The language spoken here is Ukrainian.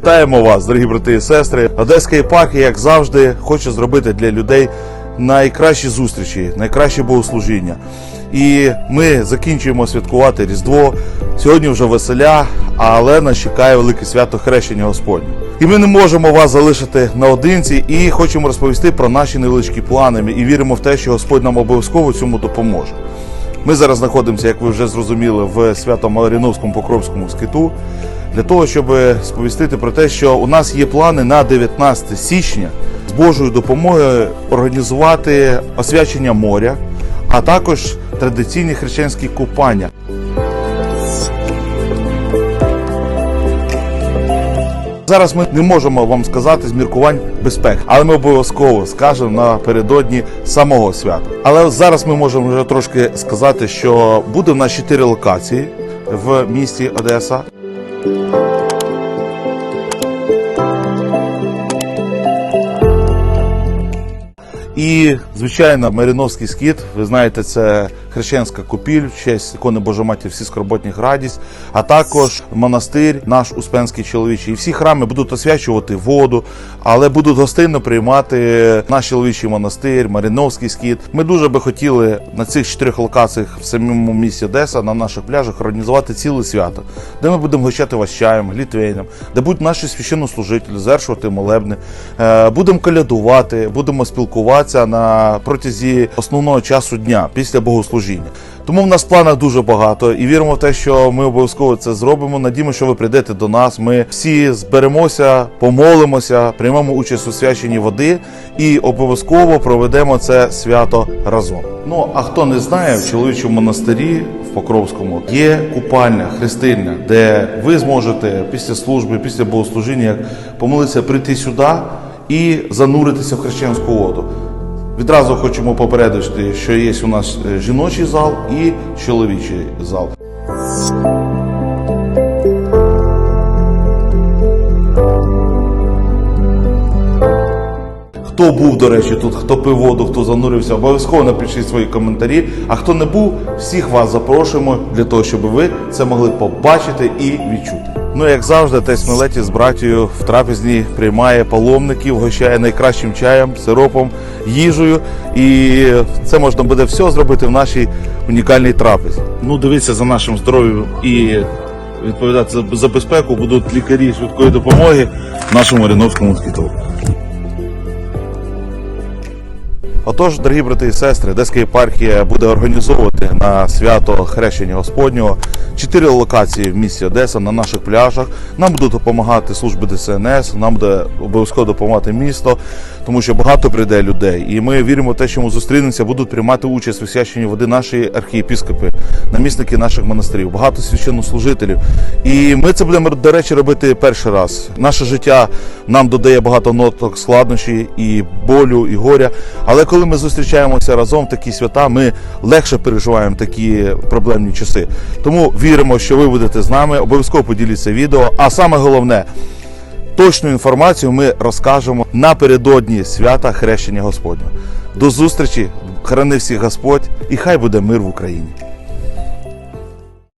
Вітаємо вас, дорогі брати і сестри. Одеська єпархія, як завжди, хоче зробити для людей найкращі зустрічі, найкраще богослужіння. І ми закінчуємо святкувати Різдво. Сьогодні вже веселя, але нас чекає велике свято хрещення Господнє. І ми не можемо вас залишити наодинці і хочемо розповісти про наші невеличкі плани. І віримо в те, що Господь нам обов'язково цьому допоможе. Ми зараз знаходимося, як ви вже зрозуміли, в Свято-Малоріновському Покровському скиту для того, щоб сповістити про те, що у нас є плани на 19 січня з Божою допомогою організувати освячення моря, а також традиційні хрещенські купання. Зараз ми не можемо вам сказати з міркувань безпеки, але ми обов'язково скажемо напередодні самого свята. Але зараз ми можемо вже трошки сказати, що буде в нас чотири локації в місті Одеса. І, звичайно, Маріновський скіт, ви знаєте, це хрещенська купіль, в честь ікони Божої Матері всі скорботних радість, а також монастир, наш Успенський чоловічий. І всі храми будуть освячувати воду, але будуть гостинно приймати наш чоловічий монастир, Маріновський скіт. Ми дуже би хотіли на цих чотирьох локаціях в самому місті Одеса, на наших пляжах, організувати ціле свято, де ми будемо гощати вас чаєм, глітвейнем, де будуть наші священнослужителі звершувати молебни, е, будемо колядувати, будемо спілкуватися на протязі основного часу дня після богослужіння. Тому в нас в планах дуже багато і віримо в те, що ми обов'язково це зробимо. Надіємо, що ви прийдете до нас. Ми всі зберемося, помолимося, приймемо участь у свяченні води і обов'язково проведемо це свято разом. Ну а хто не знає, в чоловічому монастирі в Покровському є купальня хрестильня, де ви зможете після служби, після богослужіння помолитися прийти сюди і зануритися в хрещенську воду. Відразу хочемо попередити, що є у нас е, жіночий зал і чоловічий зал. Хто був, до речі, тут, хто пив воду, хто занурився, обов'язково напишіть свої коментарі. А хто не був, всіх вас запрошуємо для того, щоб ви це могли побачити і відчути. Ну, як завжди, Тесть Мелеті з братією в трапезні приймає паломників, гощає найкращим чаєм, сиропом, їжею. І це можна буде все зробити в нашій унікальній трапезі. Ну, дивіться за нашим здоров'ям і відповідати за, безпеку будуть лікарі швидкої допомоги в нашому Ріновському скіту. Отож, дорогі брати і сестри, Одеська єпархія буде організовувати на свято хрещення Господнього чотири локації в місті Одеса на наших пляжах. Нам будуть допомагати служби ДСНС, нам буде обов'язково допомагати місто, тому що багато прийде людей. І ми віримо в те, що ми зустрінемося, будуть приймати участь у священні води наші архієпіскопи, намісники наших монастирів, багато священнослужителів. І ми це будемо, до речі, робити перший раз. Наше життя нам додає багато ноток складнощі і болю, і горя. Але коли ми зустрічаємося разом в такі свята, ми легше переживаємо такі проблемні часи. Тому віримо, що ви будете з нами. Обов'язково поділіться відео. А саме головне, точну інформацію ми розкажемо напередодні свята хрещення Господнього. До зустрічі, храни всіх Господь, і хай буде мир в Україні.